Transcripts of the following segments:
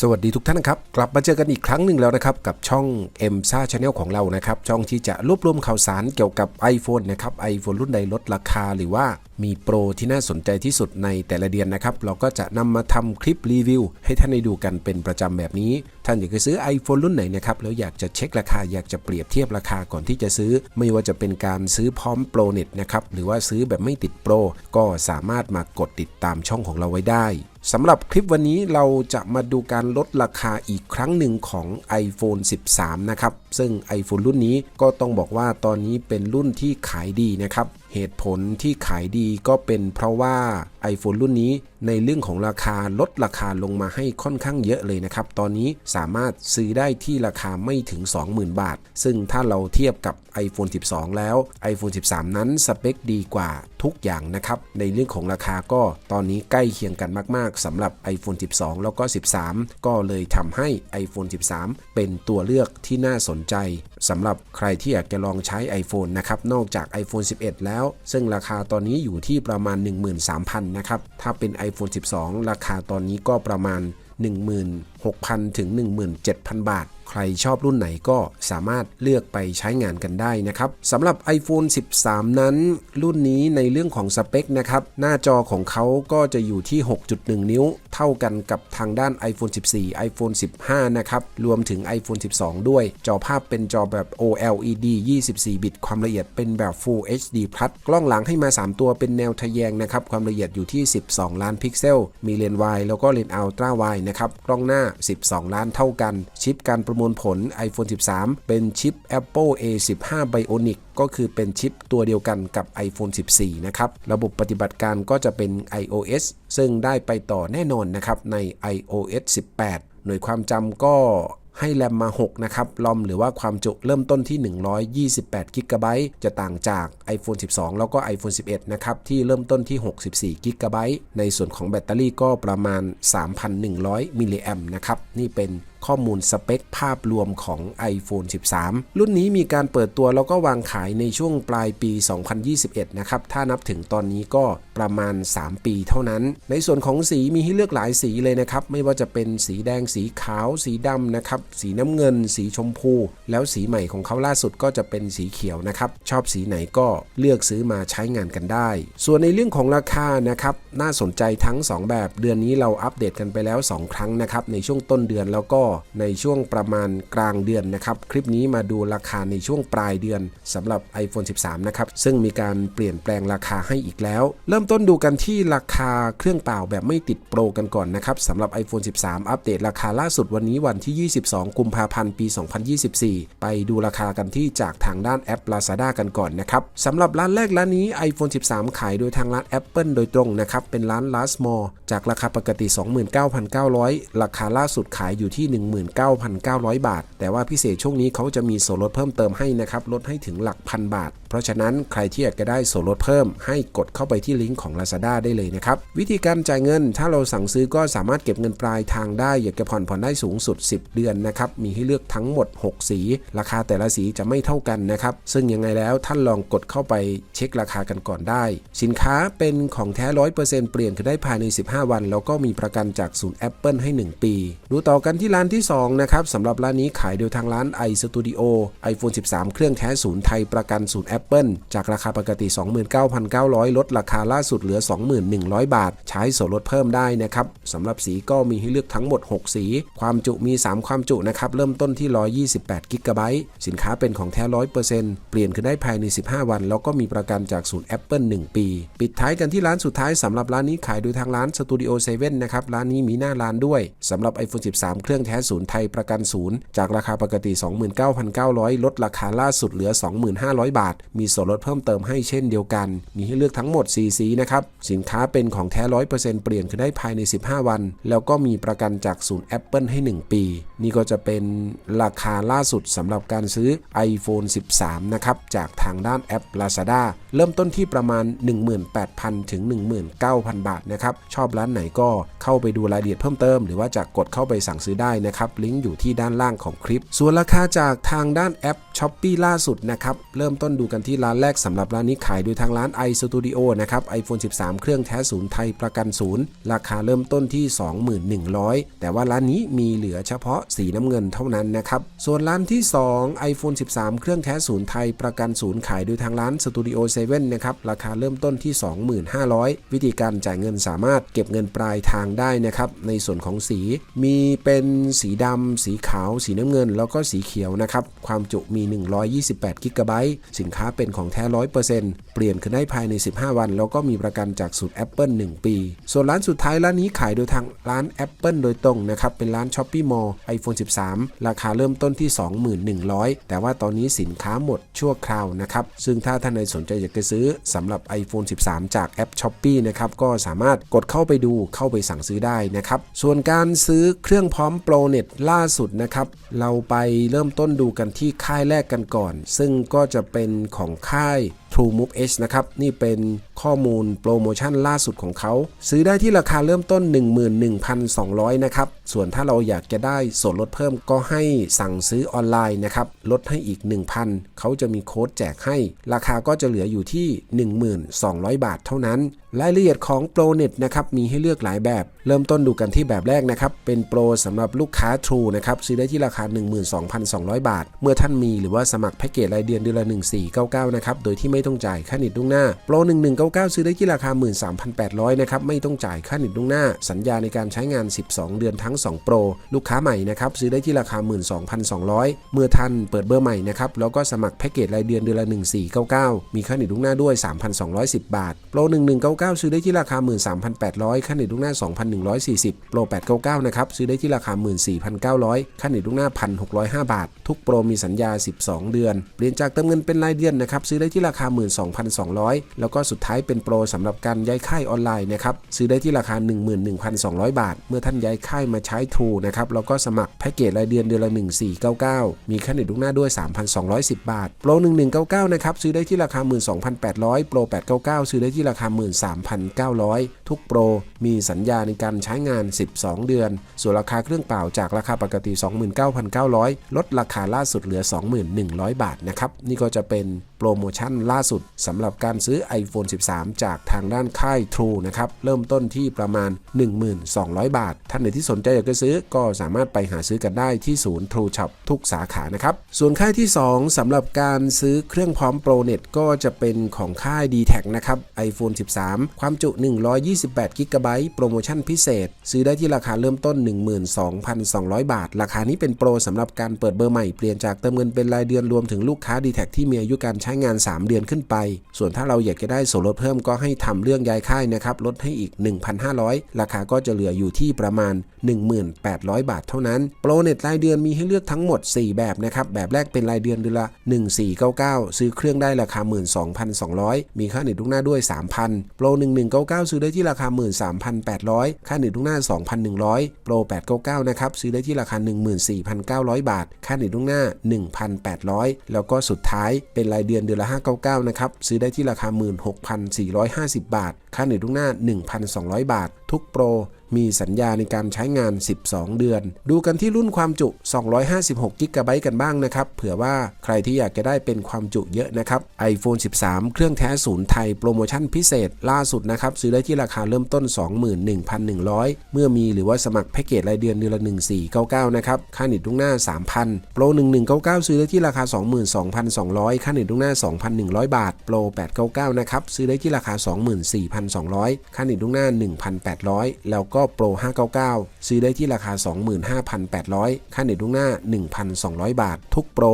สวัสดีทุกท่านนะครับ กลับมาเจอกันอีกครั้งหนึ่งแล้วนะครับ กับช่อง m s a Channel ของเรานะครับ ช่องที่จะรวบรวมข่าวสารเกี่ยวกับ iPhone นะครับ iPhone รุ่นใดลดราคาหรือว่ามีโปรที่น่าสนใจที่สุดในแต่ละเดือนนะครับ เราก็จะนำมาทำคลิปรีวิว ให้ท่านได้ดูกันเป็นประจำแบบนี้ ท่านอยากจะซื้อ iPhone รุ่นไหนนะครับ แล้วอยากจะเช็คราคาอยากจะเปรียบเทียบราคาก่อนที่จะซื้อ ไม่ว่าจะเป็นการซื้อพร้อมโปรเน็ตนะครับหรือว่าซื้อแบบไม่ติดโปรก็สามารถมากดติดตามช่องของเราไว้ได้ สำหรับคลิปวันนี้เราจะมาดูการลดราคาอีกครั้งหนึ่งของ iPhone 13 นะครับ ซึ่ง iPhone รุ่นนี้ก็ต้องบอกว่าตอนนี้เป็นรุ่นที่ขายดีนะครับเหตุผลที่ขายดีก็เป็นเพราะว่า iPhone รุ่นนี้ในเรื่องของราคาลดราคาลงมาให้ค่อนข้างเยอะเลยนะครับ ตอนนี้สามารถซื้อได้ที่ราคาไม่ถึง 20,000 บาท ซึ่งถ้าเราเทียบกับ iPhone 12 แล้ว iPhone 13 นั้นสเปคดีกว่าทุกอย่างนะครับ ในเรื่องของราคาก็ตอนนี้ใกล้เคียงกันมาก ๆสำหรับ iPhone 12 แล้วก็ 13 ก็เลยทำให้ iPhone 13 เป็นตัวเลือกที่น่าสนใจสำหรับใครที่อยากจะลองใช้ iPhone นะครับ นอกจาก iPhone 11 แล้ว ซึ่งราคาตอนนี้อยู่ที่ประมาณ 13,000 นะครับ ถ้าเป็น iPhone 12 ราคาตอนนี้ก็ประมาณ 16,000 ถึง 17,000 บาท ใครชอบรุ่นไหนก็สามารถเลือกไปใช้งานกันได้นะครับสำหรับ iPhone 13 นั้น รุ่นนี้ในเรื่องของสเปคนะครับ หน้าจอของเขาก็จะอยู่ที่ 6.1 นิ้ว เท่ากันกับทางด้าน iPhone 14 iPhone 15 นะครับ รวมถึง iPhone 12 ด้วย จอภาพเป็นจอแบบ OLED 24 บิต ความละเอียดเป็นแบบ Full HD Plus กล้องหลังให้มา 3 ตัวเป็นแนวทะแยงนะครับ ความละเอียดอยู่ที่ 12 ล้านพิกเซล มีเลนส์วายแล้วก็เลนส์อัลตร้าวายนะครับ กล้องหน้า 12 ล้านเท่ากัน ชิปการประมวลผล iPhone 13 เป็นชิป Apple A15 Bionic ก็คือเป็นชิปตัวเดียวกันกับ iPhone 14 นะครับ ระบบปฏิบัติการก็จะเป็น iOS ซึ่งได้ไปต่อแน่นอนนะครับใน iOS 18 หน่วยความจำก็ให้แรมมา 6 นะครับลอมหรือว่าความจุเริ่มต้นที่ 128 g b จะต่างจาก iPhone 12 แล้วก็ iPhone 11 นะครับ ที่เริ่มต้นที่ 64 g b ในส่วนของแบตเตอรี่ก็ประมาณ 3,100 มิลลิแอมนะครับ นี่เป็น ข้อมูลสเปคภาพรวมของ iPhone 13 รุ่นนี้มีการเปิดตัวแล้วก็วางขายในช่วงปลายปี 2021 นะครับ ถ้านับถึงตอนนี้ก็ ประมาณ 3 ปีเท่านั้น ในส่วนของสีมีให้เลือกหลายสีเลยนะครับ ไม่ว่าจะเป็นสีแดงสีขาวสีดำนะครับ สีน้ำเงิน สีชมพู แล้วสีใหม่ของเขาล่าสุดก็จะเป็นสีเขียวนะครับ ชอบสีไหนก็เลือกซื้อมาใช้งานกันได้ ส่วนในเรื่องของราคานะครับ น่าสนใจทั้ง 2 แบบเดือนนี้เราอัปเดตกันไปแล้ว 2 ครั้งนะครับ ในช่วงต้นเดือนแล้วก็ในช่วงประมาณกลางเดือนนะครับ คลิปนี้มาดูราคาในช่วงปลายเดือนสำหรับ iPhone 13 นะครับ ซึ่งมีการเปลี่ยนแปลงราคาให้อีกแล้ว เริ่มต้นดูกันที่ราคาเครื่องเปล่าแบบไม่ติดโปรกันก่อนนะครับสำหรับ iPhone 13 อัปเดตราคาล่าสุดวันนี้วันที่ 22 กุมภาพันธ์ ปี 2024 ไปดูราคากันที่จากทางด้านแอป Lazada กันก่อนนะครับสำหรับร้านแรกร้านนี้ iPhone 13 ขายโดยทางร้าน Apple โดยตรงนะครับ เป็นร้าน Last Mall จากราคาปกติ 29,900 ราคาล่าสุดขายอยู่ที่ 19,900 บาท แต่ว่าพิเศษช่วงนี้เขาจะมีส่วนลดเพิ่มเติมให้นะครับลดให้ถึงหลักพันบาท เพราะฉะนั้นใครที่อยากจะได้ส่วนลดเพิ่มให้กดเข้าไปที่ลิงก์ของ Lazada ได้เลยนะครับ วิธีการจ่ายเงิน ถ้าเราสั่งซื้อก็สามารถเก็บเงินปลายทางได้ อยากจะผ่อนผ่อนได้สูงสุด 10 เดือนนะครับ มีให้เลือกทั้งหมด 6 สี ราคาแต่ละสีจะไม่เท่ากันนะครับ ซึ่งยังไงแล้วท่านลองกดเข้าไปเช็คราคากันก่อนได้ สินค้าเป็นของแท้ร้อยเปอร์เซ็นต์เปลี่ยนคือได้ภายใน 15 วัน แล้วก็มีประกันจากศูนย์ Apple ให้ 1 ปี ดูต่อกันที่ร้านที่ 2 นะครับสำหรับร้านนี้ขายโดยทางร้าน iStudio iPhone 13 เครื่องแท้ศูนย์ไทยประกันศูนย์ Apple จากราคาปกติ 29,900 ลดราคาล่าสุดเหลือ 21,000 บาท ใช้ส่วนลดเพิ่มได้นะครับสำหรับสีก็มีให้เลือกทั้งหมด 6 สี ความจุมี 3 ความจุนะครับเริ่มต้นที่ 128 g b สินค้าเป็นของแท้ 100%เปลี่ยนคือได้ภายใน 15 วัน แล้วก็มีประกันจากศูนย์ Apple 1 ปี ปิดท้ายกันที่ร้านสุดท้ายสำหรับร้านนี้ขายโดยทางร้าน Studio 7นะครับร้านนี้มีหน้าร้านด้วยสำหรับ iPhone 13 เครื่องแท้ศูนย์ไทยประกันศูนย์จากราคาปกติ 29,900 ลดราคาล่าสุดเหลือ 25,000บาท มีส่วนลดเพิ่มเติมให้เช่นเดียวกัน มีให้เลือกทั้งหมด 4 สีนะครับ สินค้าเป็นของแท้100%เปลี่ยนคือได้ภายใน 15 วัน แล้วก็มีประกันจากศูนย์ Apple ให้ 1 ปี นี่ก็จะเป็นราคาล่าสุดสำหรับการซื้อ iPhone 13 นะครับ จากทางด้านแอป Lazada เริ่มต้นที่ประมาณ 18,000 ถึง 19,000 บาทนะครับ ชอบร้านไหนก็เข้าไปดูรายละเอียดเพิ่มเติม หรือว่าจะกดเข้าไปสั่งซื้อได้นะครับ ลิงก์อยู่ที่ด้านล่างของคลิป ส่วนราคาจากทางด้านแอป s h อ p e e ล่าสุดนะครับ เริ่มต้นดูกันที่ร้านแรกสำหรับร้านนี้ขายโดยทางร้าน iStudio นะครับ iPhone 13 เครื่องแท้ศูนย์ไทยประกันศูนย์ราคาเริ่มต้นที่ 21,100 แต่ว่าร้านนี้มีเหลือเฉพาะสีน้ำเงินเท่านั้นนะครับ ส่วนร้านที่ 2 iPhone 13 เครื่องแท้ศูนย์ไทยประกันศูนย์ขายโดยทางร้าน Studio 7นะครับ ราคาเริ่มต้นที่ 25,500 วิธีการจ่ายเงินสามารถเก็บเงินปลายทางได้นะครับ ในส่วนของสีมีเป็นสีดำ สีขาว สีน้ำเงิน แล้วก็สีเขียวนะครับ ความจุมี 128กิกะไบต์สินค้าเป็นของแท้ 100%เปลี่ยนคืนได้ภายใน 15 วัน แล้วก็มีประกันจากสูตร Apple 1 ปี ส่วนร้านสุดท้ายร้านนี้ขายโดยทางร้าน Apple โดยตรงนะครับ เป็นร้าน s h อ p e e Mall iPhone 13 ราคาเริ่มต้นที่ 21,100 แต่ว่าตอนนี้สินค้าหมดชั่วคราวนะครับ ซึ่งถ้าท่านใดสนใจอยากจะซื้อสำหรับ iPhone 13 จากแอป s h อ p e e นะครับ ก็สามารถกดเข้าไปดูเข้าไปสั่งซื้อได้นะครับ ส่วนการซื้อเครื่องพร้อมโปรเน็ตล่าสุดนะครับ เราไปเริ่มต้นดูกันที่ค่ายแรกกันก่อน ซึ่งก็จะเป็นของค่าย True Move H นะครับ นี่เป็นข้อมูลโปรโมชั่นล่าสุดของเขา ซื้อได้ที่ราคาเริ่มต้น 11,200 นะครับ ส่วนถ้าเราอยากจะได้ส่วนลดเพิ่มก็ให้สั่งซื้อออนไลน์นะครับ ลดให้อีก 1,000 เขาจะมีโค้ดแจกให้ ราคาก็จะเหลืออยู่ที่ 1,200 บาทเท่านั้น รายละเอียดของโปรเน็ตนะครับมีให้เลือกหลายแบบ เริ่มต้นดูกันที่แบบแรกนะครับ เป็นโปรสำหรับลูกค้า True นะครับซื้อได้ที่ราคา 12,200 บาท เมื่อท่านมีหรือว่าสมัครแพ็กเกจรายเดือนเดือนละ 1499 นะครับ โดยที่ไม่ต้องจ่ายค่าเน็ตล่วงหน้าโปร 1199 ซื้อได้ที่ราคา 13,800 นะครับ ไม่ต้องจ่ายค่าเน็ตล่วงหน้า สัญญาในการใช้งาน 12 เดือนทั้ง 2 โปร ลูกค้าใหม่นะครับซื้อได้ที่ราคา 12,200 เมื่อท่านเปิดเบอร์ใหม่นะครับแล้วก็สมัครแพ็กเกจรายเดือนเดือนละ 1499 มีค่าเน็ตล่วงหน้าด้วย 3,210 บาทโปร 1199 9 ซื้อได้ที่ราคา 13,800 ค่าเน็ตล่วงหน้า 2,140 โปร 899 นะครับ ซื้อได้ที่ราคา 14,900 ค่าเน็ตล่วงหน้า 1,605 บาท ทุกโปรมีสัญญา 12 เดือน เปลี่ยนจากเติมเงินเป็นรายเดือนนะครับ ซื้อได้ที่ราคา 12,200 แล้วก็สุดท้ายเป็นโปรสำหรับการย้ายค่ายออนไลน์นะครับ ซื้อได้ที่ราคา 11,200 บาท เมื่อท่านย้ายค่ายมาใช้ทูนะครับแล้วก็สมัครแพ็กเกจรายเดือนเดือนละ 1499 มีค่าเน็ตล่วงหน้าด้วย 3,210 บาท โปร 1199 นะครับ ซื้อได้ที่ราคา 12,800 โปร 899 ซื้อได้ที่ราคา3,900ทุกโปรมีสัญญาในการใช้งาน 12 เดือน ส่วนราคาเครื่องเปล่าจากราคาปกติ 29,900 ลดราคาล่าสุดเหลือ 21,100 บาทนะครับ นี่ก็จะเป็นโปรโมชั่นล่าสุดสำหรับการซื้อ iPhone 13 จากทางด้านค่าย True นะครับ เริ่มต้นที่ประมาณ 1200บาท ท่านไหนที่สนใจอยากจะซื้อก็สามารถไปหาซื้อกันได้ที่ศูนย์ True Shop ทุกสาขานะครับ ส่วนค่ายที่ 2สำหรับการซื้อเครื่องพร้อมโปรเน็ตก็จะเป็นของค่าย d t แทนะครับ iPhone 13 ความจุ 120 28 g b โปรโมชั่นพิเศษ ซื้อได้ที่ราคาเริ่มต้น 12,200 บาท ราคานี้เป็นโปรสำหรับการเปิดเบอร์ใหม่ เปลี่ยนจากเติมเงินเป็นรายเดือนรวมถึงลูกค้า d t แทที่มีอายุการใช้งาน 3 เดือนขึ้นไป ส่วนถ้าเราอยากจะได้ส่วนลดเพิ่มก็ให้ทำเรื่องย้ายค่ายนะครับลดให้อีก 1,500 ราคาก็จะเหลืออยู่ที่ประมาณ 1,800 บาทเท่านั้น โปรเน็ตรายเดือนมีให้เลือกทั้งหมด 4 แบบนะครับแบบแรกเป็นรายเดือนเดือนละ 1499 ซื้อเครื่องได้ราคา 12,200 มีค่าเน็ตลูกหน้าด้วย 3,000 โปร1199 ซื้อได้ที่ราคา 13,800 ค่าเน็ตลูกหน้า 2,100 โปร 899 นะครับ ซื้อได้ที่ราคา 14,900 บาท ค่าเน็ตลูกหน้า 1,800 แล้วก็สุดท้ายเป็นรายเดือนเดือนละ 599 นะครับ ซื้อได้ที่ราคา 16,450 บาท ค่าเน็ตลูกหน้า 1,200 บาท ทุกโปร มีสัญญาในการใช้งาน 12 เดือน ดูกันที่รุ่นความจุ 256 g b กันบ้างนะครับ เผื่อว่าใครที่อยากจะได้เป็นความจุเยอะนะครับ iPhone 13 เครื่องแท้ศูนย์ไทยโปรโมชั่นพิเศษล่าสุดนะครับ ซื้อได้ที่ราคาเริ่มต้น 21,100 เมื่อมีหรือว่าสมัครแพ็กเกจรายเดือนเดือนละ 1499 นะครับ ค่าเน็ตลูกหน้า 3,000 โปร 1199 ซื้อได้ที่ราคา 22,200 ค่าเน็ตลูกหน้า 2,100 บาท โปร 899 นะครับ ซื้อได้ที่ราคา 24,200 ค่าเน็ตลูกหน้า 1,800 แล้วก็็โปร599 ซื้อได้ที่ราคา 25,800 ค่าเน็ตล่วงหน้า 1,200 บาท ทุกโปร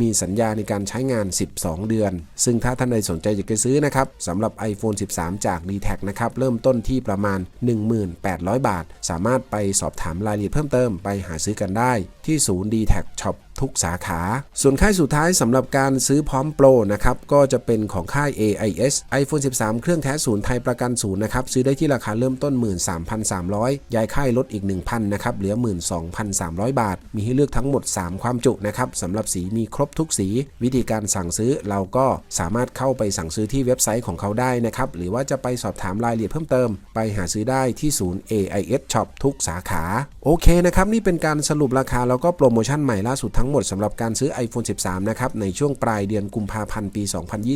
มีสัญญาในการใช้งาน 12 เดือน ซึ่งถ้าท่านใดสนใจอยากจะซื้อนะครับสำหรับ iPhone 13 จาก d t แทนะครับ เริ่มต้นที่ประมาณ 18,000 บาท สามารถไปสอบถามรายละเอียดเพิ่มเติมไปหาซื้อกันได้ที่ศูนย์ d t แท Shop ทุกสาขา ส่วนค่ายสุดท้ายสำหรับการซื้อพร้อมโปรนะครับก็จะเป็นของค่าย AIS iPhone 13 เครื่องแท้ศูนย์ไทยประกันศูนย์นะครับซื้อได้ที่ราคาเริ่มต้น 13,300 ย้ายค่ายลดอีก 1,000นะครับเหลือ 12,300 บาท มีให้เลือกทั้งหมด 3 ความจุนะครับสำหรับสีมีครบทุกสี วิธีการสั่งซื้อเราก็สามารถเข้าไปสั่งซื้อที่เว็บไซต์ของเขาได้นะครับหรือว่าจะไปสอบถามรายละเอียดเพิ่มเติม ไปหาซื้อได้ที่ศูนย์ AIS Shop ทุกสาขา โอเคนะครับนี่เป็นการสรุปราคาแล้วก็โปรโมชั่นใหม่ล่าสุดทั้งหมดสำหรับการซื้อ iPhone 13 นะครับ ในช่วงปลายเดือนกุมภาพันธ์ปี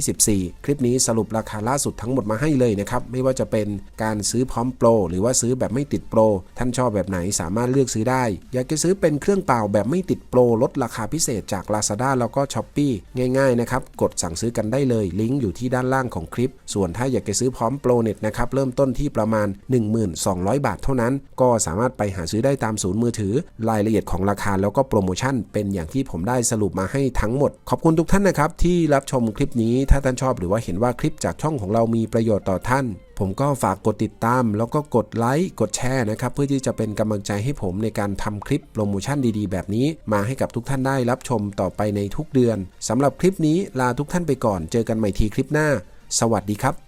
2024 คลิปนี้สรุปราคาล่าสุดทั้งหมดมาให้เลยนะครับ ไม่ว่าจะเป็นการซื้อพร้อมโปรหรือว่าซื้อแบบไม่ติดโปร ท่านชอบแบบไหนสามารถเลือกซื้อได้ อยากจะซื้อเป็นเครื่องเปล่าแบบไม่ติดโปรลดราคาพิเศษจาก Lazada แล้วก็ s h อ p e e ง่ายๆนะครับ กดสั่งซื้อกันได้เลย ลิงก์อยู่ที่ด้านล่างของคลิป ส่วนถ้าอยากจะซื้อพร้อมโปรเน็ตนะครับเริ่มต้นที่ประมาณ 1200 บาทเท่านั้น ก็สามารถไปหาซื้อได้ตามศูนย์มือถือ รายละเอียดของราคาแล้วก็โปรโมชั่นเป็นอย่างที่ผมได้สรุปมาให้ทั้งหมด ขอบคุณทุกท่านนะครับ ที่รับชมคลิปนี้ถ้าท่านชอบหรือว่าเห็นว่าคลิปจากช่องของเรามีประโยชน์ต่อท่าน ผมก็ฝากกดติดตาม แล้วก็กดไลค์กดแชร์นะครับ เพื่อที่จะเป็นกำลังใจให้ผมในการทำคลิปโปรโมชั่นดีๆ แบบนี้ มาให้กับทุกท่านได้รับชมต่อไปในทุกเดือนสำหรับคลิปนี้ลาทุกท่านไปก่อน เจอกันใหม่ทีคลิปหน้า สวัสดีครับ